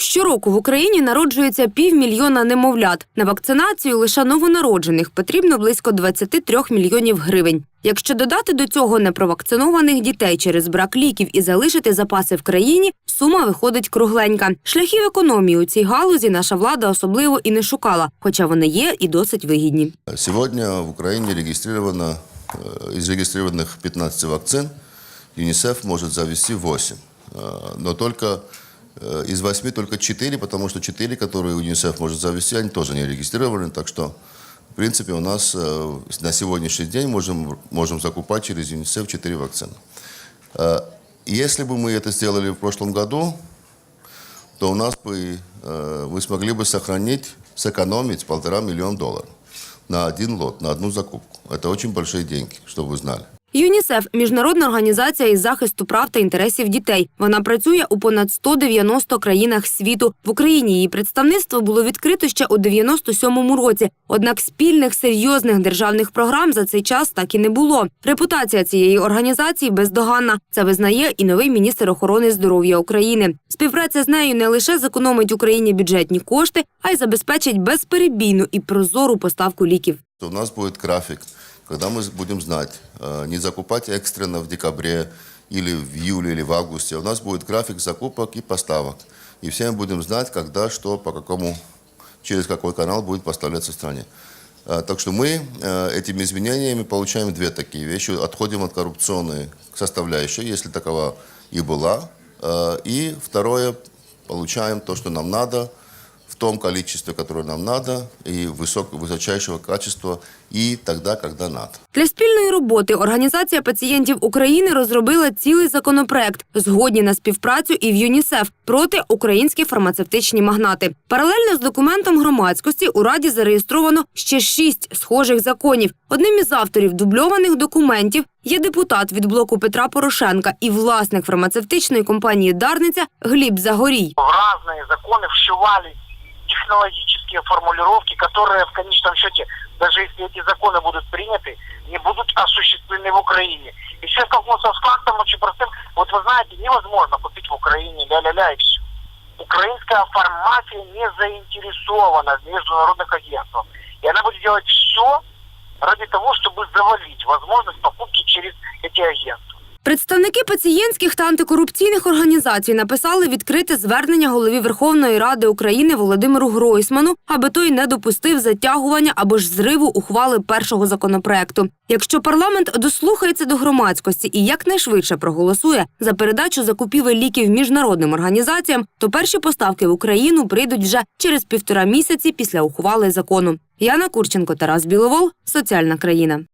Щороку в Україні народжується півмільйона немовлят. На вакцинацію лише новонароджених потрібно близько 23 мільйонів гривень. Якщо додати до цього непровакцинованих дітей через брак ліків і залишити запаси в країні, сума виходить кругленька. Шляхів економії у цій галузі наша влада особливо і не шукала, хоча вони є і досить вигідні. Сегодня в Украине регистрировано, э, из регистрированных 15 вакцин ЮНИСЕФ может завести 8. Э, Но только э, из 8 только 4, потому что 4, которые ЮНИСЕФ может завести, они тоже не регистрированы. Так что, в принципе, у нас э, на сегодняшний день можем, можем закупать через ЮНИСЕФ 4 вакцины. Э, Если бы мы это сделали в прошлом году, то у нас бы э, вы смогли бы сохранить, сэкономить полтора миллиона долларов на один лот, на одну закупку. Это очень большие деньги, чтобы вы знали. ЮНІСЕФ міжнародна організація із захисту прав та інтересів дітей. Вона працює у понад 190 країнах світу. В Україні її представництво було відкрито ще у 97-му році. Однак спільних серйозних державних програм за цей час так і не було. Репутація цієї організації бездоганна. Це визнає і новий міністр охорони здоров'я України. Співпраця з нею не лише зекономить Україні бюджетні кошти, а й забезпечить безперебійну і прозору поставку ліків. У нас будет график, когда мы будем знать, э, не закупать экстренно в декабре или в июле или в августе. У нас будет график закупок и поставок. И все мы будем знать, когда, что, по какому, через какой канал будет поставляться в стране. Э, Так что мы э, этими изменениями получаем две такие вещи. Отходим от коррупционной составляющей, если такова и была. И второе, получаем то, что нам надо, том количестве, которое нам надо, и высок, высочайшего качества, и тогда, когда надо. Для спільної роботи Організація пацієнтів України розробила цілий законопроект, згодні на співпрацю і в ЮНІСЕФ проти українські фармацевтичні магнати. Паралельно з документом громадськості у Раді зареєстровано ще шість схожих законів. Одним із авторів дубльованих документів є депутат від блоку Петра Порошенка і власник фармацевтичної компанії Дарниця Гліб Загорій. в разные законы вшивались технологические формулировки, которые в конечном счете, даже если эти законы будут приняты, не будут осуществлены в Украине. И все столкнутся с фактом очень простым. Вот вы знаете, невозможно купить в Украине ля-ля-ля и все. Украинская фармация не заинтересована в международных агентствах. И она будет делать все ради того, чтобы завалить возможность покупки через эти агентства. Представники пацієнтських та антикорупційних організацій написали відкрите звернення голові Верховної Ради України Володимиру Гройсману, аби той не допустив затягування або ж зриву ухвали першого законопроекту. Якщо парламент дослухається до громадськості і якнайшвидше проголосує за передачу закупівель ліків міжнародним організаціям, то перші поставки в Україну прийдуть вже через півтора місяці після ухвали закону. Яна Курченко, Тарас Біловол, соціальна країна.